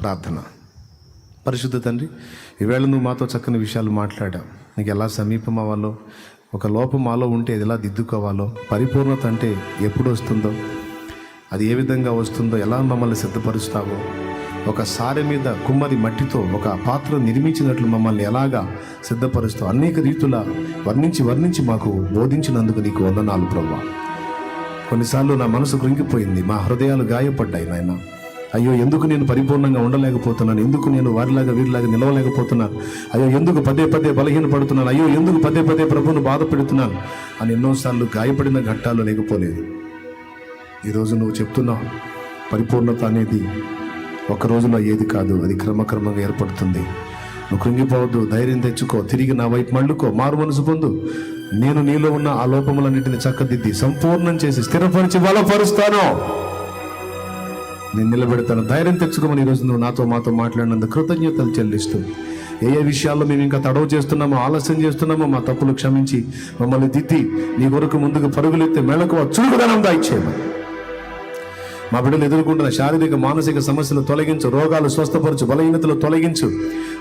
ప్రార్థన. పరిశుద్ధ తండ్రి ఈవేళ నువ్వు మాతో చక్కని విషయాలు మాట్లాడావు. నీకు ఎలా సమీపం అవ్వాలో ఒక లోపం మాలో ఉంటే అది ఎలా దిద్దుకోవాలో పరిపూర్ణత అంటే ఎప్పుడు వస్తుందో అది ఏ విధంగా వస్తుందో ఎలా మమ్మల్ని సిద్ధపరుస్తావో ఒక సారె మీద కుమ్మరి మట్టితో ఒక పాత్ర నిర్మించినట్లు మమ్మల్ని ఎలాగా సిద్ధపరుస్తావు అనేక రీతుల వర్ణించి వర్ణించి మాకు బోధించినందుకు నీకు వందనాలు ప్రభా కొన్నిసార్లు నా మనసు కృంగిపోయింది మా హృదయాలు గాయపడ్డాయి నాయన. అయ్యో ఎందుకు నేను పరిపూర్ణంగా ఉండలేకపోతున్నాను? ఎందుకు నేను వారిలాగా వీరిలాగా నిలవలేకపోతున్నాను? అయ్యో ఎందుకు పదే పదే బలహీన పడుతున్నాను అయ్యో ఎందుకు పదే పదే ప్రభువును బాధ పెడుతున్నాను అని ఎన్నోసార్లు గాయపడిన ఘట్టాలు లేకపోలేదు. ఈరోజు నువ్వు చెప్తున్నావు పరిపూర్ణత అనేది ఒక రోజులో ఏది కాదు అది క్రమక్రమంగా ఏర్పడుతుంది. నువ్వు కృంగిపోవద్దు ధైర్యం తెచ్చుకో తిరిగి నా వైపు మళ్ళుకో మారు మనసు పొందు. నేను నీలో ఉన్న ఆ లోపములన్నింటిని చక్కదిద్ది సంపూర్ణం చేసి స్థిరపరిచి బలపరుస్తాను. నేను నిలబెడతాను. ధైర్యం తెచ్చుకోమని ఈరోజు నువ్వు నాతో మాతో మాట్లాడినందుకు కృతజ్ఞతలు చెల్లిస్తూ ఏ ఏ విషయాల్లో మేము ఇంకా తడవ చేస్తున్నామో ఆలస్యం చేస్తున్నామో మా తప్పులు క్షమించి మమ్మల్ని దిద్ది నీ కొరకు ముందుకు పరుగులెత్తే మెళకు చురుకుదనం దాయిచ్చేయమని. మా బిడ్డలు ఎదుర్కొంటున్న శారీరక మానసిక సమస్యలు తొలగించు రోగాలు స్వస్థపరచు బలహీనతలు తొలగించు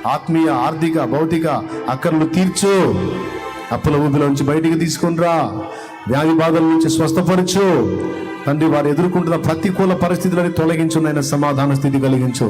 ఆత్మీయ ఆర్థిక భౌతిక అక్కర్లు తీర్చు. అప్పుల ఊబిలోంచి బయటికి తీసుకునిరా వ్యాధి బాధల నుంచి స్వస్థపరచు. తండ్రి వారు ఎదుర్కొంటున్న ప్రతికూల పరిస్థితులని తొలగించు నాయన సమాధాన స్థితి కలిగించు.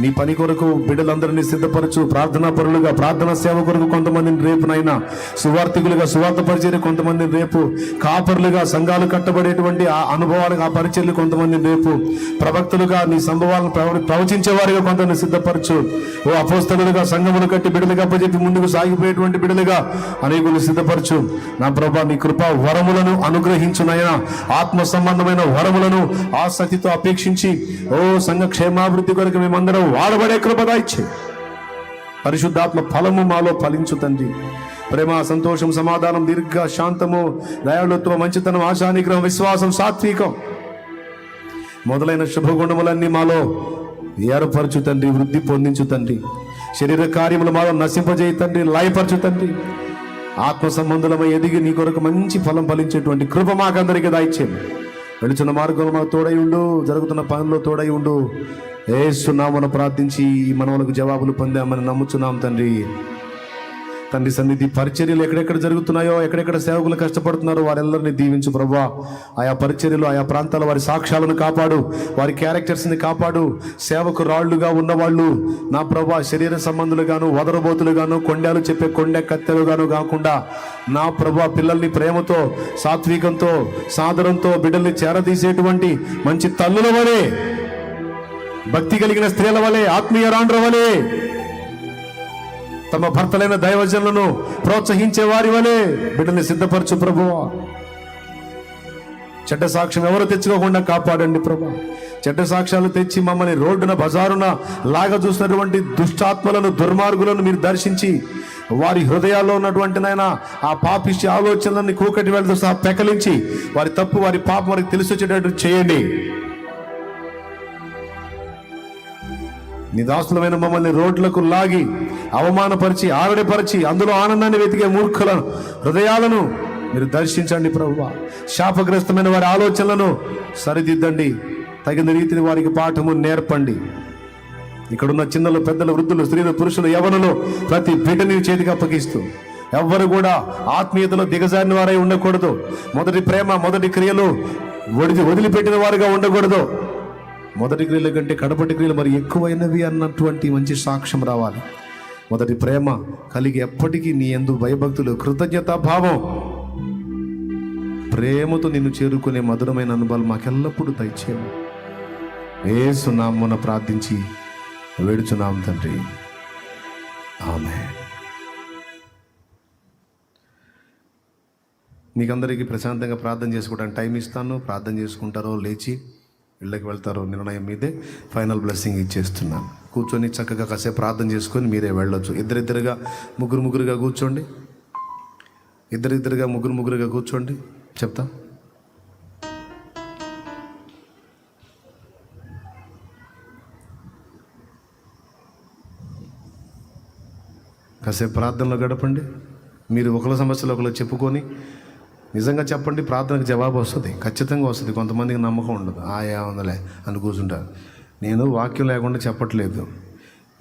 నీ పని కొరకు బిడ్డలందరినీ సిద్ధపరచు. ప్రార్థనా పరులుగా ప్రార్థనా సేవ కొరకు కొంతమందిని రేపు నైనా సువార్థికులుగా సువార్థ పరిచర్య కొంతమందిని రేపు కాపరులుగా సంఘాలు కట్టబడేటువంటి ఆ అనుభవాలు ఆ పరిచయలు కొంతమందిని రేపు ప్రవక్తలుగా నీ సంభవాలను ప్రవ- ప్రవచించే వారిగా కొంతమంది సిద్ధపరచు. ఓ అపోస్తలుగా సంఘములు కట్టి బిడ్డలుగా అప్పచెప్పి ముందుకు సాగిపోయేటువంటి బిడ్డలుగా అనేకులు సిద్ధపరచు. నా ప్రభా నీ కృప వరములను అనుగ్రహించునైనా ఆత్మ సంబంధమైన వరములను ఆసక్తితో అపేక్షించి ఓ సంఘ క్షేమాభివృద్ధి కొరకు మేమందరం వాడబడే కృపదాయిచ్చే పరిశుద్ధాత్మ ఫలము మాలో ఫలించు తండ్రి. ప్రేమ సంతోషం సమాధానం దీర్ఘ శాంతము దయాళుత్వం మంచితనం ఆశానిగ్రహం విశ్వాసం సాత్వికం మొదలైన శుభగుణములన్నీ మాలో ఏర్పరచు తండ్రి వృద్ధి పొందించు తండ్రి. శరీర కార్యములు మాలో నశింపజేయ తండ్రి లయపరచు తండ్రి. ఆత్మ సంబంధులమై ఎదిగి నీ కొరకు మంచి ఫలం ఫలించేటువంటి కృప మాకందరికీ దాయిచ్చేయండి వెళుచున్న మార్గంలో మాకు తోడై ఉండు జరుగుతున్న పనుల్లో తోడై ఉండు. ఏసునామను ప్రార్థించి ఈ జవాబులు పొందామని నమ్ముచున్నాం తండ్రి. తండ్రి సన్నిధి పరిచర్యలు ఎక్కడెక్కడ జరుగుతున్నాయో ఎక్కడెక్కడ సేవకులు కష్టపడుతున్నారో వారెల్లరిని దీవించు ప్రభా ఆయా పరిచర్యలు ఆయా ప్రాంతాల వారి సాక్ష్యాలను కాపాడు వారి క్యారెక్టర్స్ని కాపాడు. సేవకు రాళ్ళుగా ఉన్నవాళ్ళు నా ప్రభా శరీర సంబంధులుగాను వదరబోతులుగాను కొండలు చెప్పే కొండె కత్తెలుగాను కాకుండా నా ప్రభా పిల్లల్ని ప్రేమతో సాత్వికంతో సాదరంతో బిడ్డల్ని చేరదీసేటువంటి మంచి తల్లుల వలె భక్తి కలిగిన స్త్రీల వలె ఆత్మీయ రాండ్ర వలె తమ భర్తలైన దైవజనులను ప్రోత్సహించే వారి వలె బిడ్డల్ని సిద్ధపరచు ప్రభువా. చెడ్డ సాక్ష్యం ఎవరు తెచ్చుకోకుండా కాపాడండి ప్రభా. చెడ్డ సాక్ష్యాలు తెచ్చి మమ్మల్ని రోడ్డున బజారున లాగా చూసినటువంటి దుష్టాత్మలను దుర్మార్గులను మీరు దర్శించి వారి హృదయాల్లో ఉన్నటువంటి నాయన ఆ పాపిష్టి ఆలోచనలన్నీ కూకటి వెళ్ళతో సహా పెకలించి వారి తప్పు వారి పాపం వారికి తెలిసి వచ్చేటట్టు చేయండి. నీ దాసులమైన మమ్మల్ని రోడ్లకు లాగి అవమానపరిచి ఆవిడపరిచి అందులో ఆనందాన్ని వెతికే మూర్ఖులను హృదయాలను మీరు దర్శించండి ప్రభు శాపగ్రస్తమైన వారి ఆలోచనలను సరిదిద్దండి. తగిన రీతిని వారికి పాఠము నేర్పండి. ఇక్కడున్న చిన్నలు పెద్దలు వృద్ధులు స్త్రీలు పురుషులు యవనులు ప్రతి బిడ్డని చేతికి అప్పగిస్తూ ఎవ్వరు కూడా ఆత్మీయతలో దిగజారిన వారై ఉండకూడదు. మొదటి ప్రేమ మొదటి క్రియలు వడిది వదిలిపెట్టిన వారుగా ఉండకూడదు. మొదటి క్రియల కంటే కడపటి క్రియలు మరి ఎక్కువైనవి అన్నటువంటి మంచి సాక్ష్యం రావాలి. మొదటి ప్రేమ కలిగి ఎప్పటికీ నీ ఎందు భయభక్తులు కృతజ్ఞతా భావం. ప్రేమతో నిన్ను చేరుకునే మధురమైన అనుభవాలు మాకెల్లప్పుడూ దయచేయము. ఏసునామున ప్రార్థించి వేడుచున్నాం తండ్రి. ఆమె మీకందరికీ ప్రశాంతంగా ప్రార్థన చేసుకోవడానికి టైం ఇస్తాను. ప్రార్థన చేసుకుంటారో లేచి ఇళ్ళకి వెళ్తారో నిర్ణయం మీదే ఫైనల్ బ్లెస్సింగ్ ఇచ్చేస్తున్నాను. కూర్చొని చక్కగా కాసేపు ప్రార్థన చేసుకొని మీరే వెళ్ళొచ్చు. ఇద్దరిద్దరుగా ముగ్గురు ముగ్గురుగా కూర్చోండి. ఇద్దరిద్దరుగా ముగ్గురు ముగ్గురుగా కూర్చోండి. చెప్తా. కాసేపు ప్రార్థనలో గడపండి. మీరు ఒకళ్ళ సమస్యలు ఒకళ్ళు చెప్పుకొని నిజంగా చెప్పండి ప్రార్థనకు జవాబు వస్తుంది. ఖచ్చితంగా వస్తుంది. కొంతమందికి నమ్మకం ఉండదు. ఆయా ఉందలే అని కూర్చుంటారు. నేను వాక్యం లేకుండా చెప్పట్లేదు.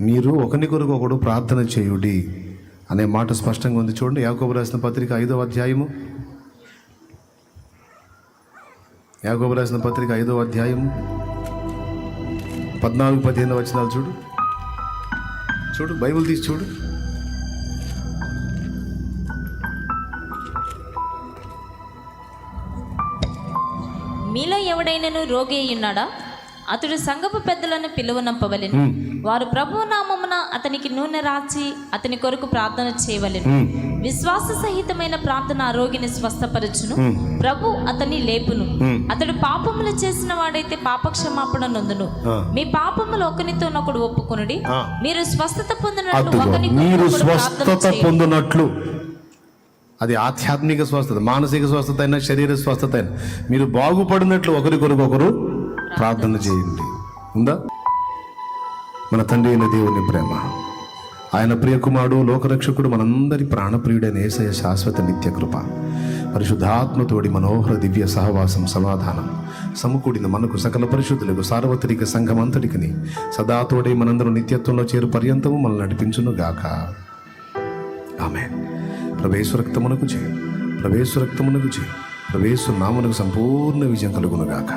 మీరు ఒకరి కొరకు ఒకడు ప్రార్థన చేయుడి అనే మాట స్పష్టంగా ఉంది. చూడండి యాకోబు రాసిన పత్రిక ఐదవ అధ్యాయము. యాకోబు రాసిన పత్రిక ఐదవ అధ్యాయము. పద్నాలుగు పదిహేను వచనాలు చూడు. చూడు బైబిల్ తీసి చూడు. మీలో ఎవడైనను రోగి అయి ఉన్నాడా? అతడు సంగపు పెద్దలను పిలువనంపవలెను. వారు ప్రభు నామమున అతనికి నూనె రాచి అతని కొరకు ప్రార్థన చేయవలెను. విశ్వాస సహితమైన ప్రార్థన ఆ రోగిని స్వస్థపరచును. ప్రభు అతన్ని లేపును. అతడు పాపములు చేసిన వాడైతే పాపక్షమాపణ నొందును. మీ పాపములు ఒకనితోనొకడు ఒప్పుకొనుడి. మీరు స్వస్థత పొందినట్లు మీరు స్వస్థత. పొందినట్లు. అది ఆధ్యాత్మిక స్వస్థత మానసిక స్వస్థత అయినా శరీర స్వస్థత అయినా. మీరు బాగుపడినట్లు ఒకరి కొరకు ఒకరు ప్రార్థన చేయండి. ఉందా? మన తండ్రి అయిన దేవుని ప్రేమ. ఆయన ప్రియకుమారుడు లోకరక్షకుడు మనందరి ప్రాణప్రియుడైన ఏసయ శాశ్వత నిత్య కృప. పరిశుద్ధాత్మతోడి మనోహర దివ్య సహవాసం సమాధానం. సమకూడిన మనకు సకల పరిశుద్ధులకు సార్వత్రిక సంఘం అంతటికిని సదాతోడే మనందరం నిత్యత్వంలో చేరు పర్యంతము మనల్ని నడిపించును గాక ఆమె ప్రవేశ రక్తమునకు చేయి ప్రవేశ రక్తమునకు చేయి ప్రవేశ నామునకు సంపూర్ణ విజయం కలుగును గాక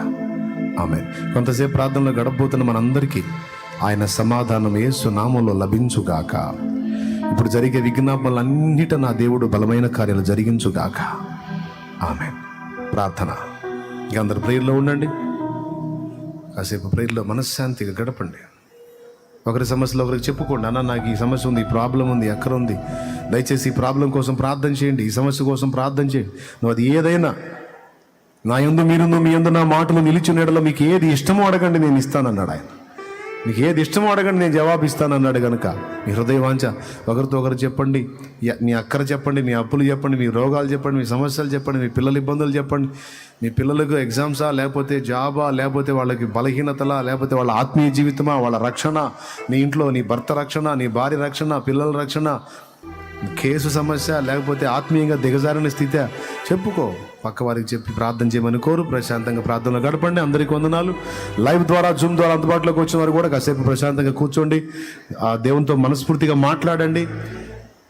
ఆమె కొంతసేపు ప్రార్థనలో గడపబోతున్న మనందరికీ ఆయన సమాధానం యేసు నామంలో లభించుగాక. ఇప్పుడు జరిగే విజ్ఞాపనలన్నిట నా దేవుడు బలమైన కార్యాలు జరిగించుగాక. ఆమె ప్రార్థన. ఇక అందరు ప్రేయర్లో ఉండండి. కాసేపు ప్రేయర్లో మనశ్శాంతిగా గడపండి. ఒకరి సమస్యలో ఒకరికి చెప్పుకోండి. అన్న నాకు ఈ సమస్య ఉంది ఈ ప్రాబ్లం ఉంది అక్కడ ఉంది. దయచేసి ఈ ప్రాబ్లం కోసం ప్రార్థన చేయండి ఈ సమస్య కోసం ప్రార్థన చేయండి. నువ్వు అది ఏదైనా నా ఎందు మీరుందు మీ ఎందు నా మాటలు నిలిచిన మీకు ఏది ఇష్టమో అడగండి నేను ఇస్తానన్నాడు ఆయన. మీకు ఏది ఇష్టమో అడగండి నేను జవాబు ఇస్తానన్నాడు కనుక మీ హృదయవాంచ ఒకరితో ఒకరు చెప్పండి మీ అక్కర చెప్పండి మీ అప్పులు చెప్పండి మీ రోగాలు చెప్పండి మీ సమస్యలు చెప్పండి మీ పిల్లల ఇబ్బందులు చెప్పండి. మీ పిల్లలకు ఎగ్జామ్సా లేకపోతే జాబా లేకపోతే వాళ్ళకి బలహీనతలా లేకపోతే వాళ్ళ ఆత్మీయ జీవితమా వాళ్ళ రక్షణ నీ ఇంట్లో నీ భర్త రక్షణ నీ భార్య రక్షణ పిల్లల రక్షణ కేసు సమస్య లేకపోతే ఆత్మీయంగా దిగజారిన స్థితి చెప్పుకో. పక్క వారికి చెప్పి ప్రార్థన చేయమని కోరు. ప్రశాంతంగా ప్రార్థనలో గడపండి. అందరికీ వందనాలు. లైవ్ ద్వారా జూమ్ ద్వారా అందుబాటులోకి వచ్చిన వారు కూడా కాసేపు ప్రశాంతంగా కూర్చోండి. ఆ దేవునితో మనస్ఫూర్తిగా మాట్లాడండి.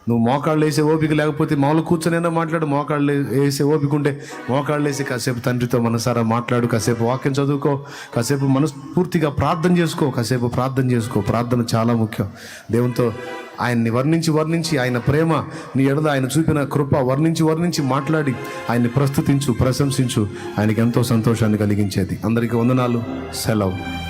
నువ్వు మోకాళ్ళు వేసే ఓపిక లేకపోతే మామూలు కూర్చొనైనా మాట్లాడు. మోకాళ్ళు వేసే ఓపిక ఉంటే మోకాళ్ళు వేసి కాసేపు తండ్రితో మనసారా మాట్లాడు. కాసేపు వాక్యం చదువుకో. కాసేపు మనస్ఫూర్తిగా ప్రార్థన చేసుకో. కాసేపు ప్రార్థన చేసుకో. ప్రార్థన చాలా ముఖ్యం. దేవునితో ఆయన్ని వర్ణించి వర్ణించి ఆయన ప్రేమ నీ ఎడద ఆయన చూపిన కృప వర్ణించి వర్ణించి మాట్లాడి ఆయన్ని ప్రస్తుతించు ప్రశంసించు. ఆయనకి ఎంతో సంతోషాన్ని కలిగించేది. అందరికీ వందనాలు. సెలవు.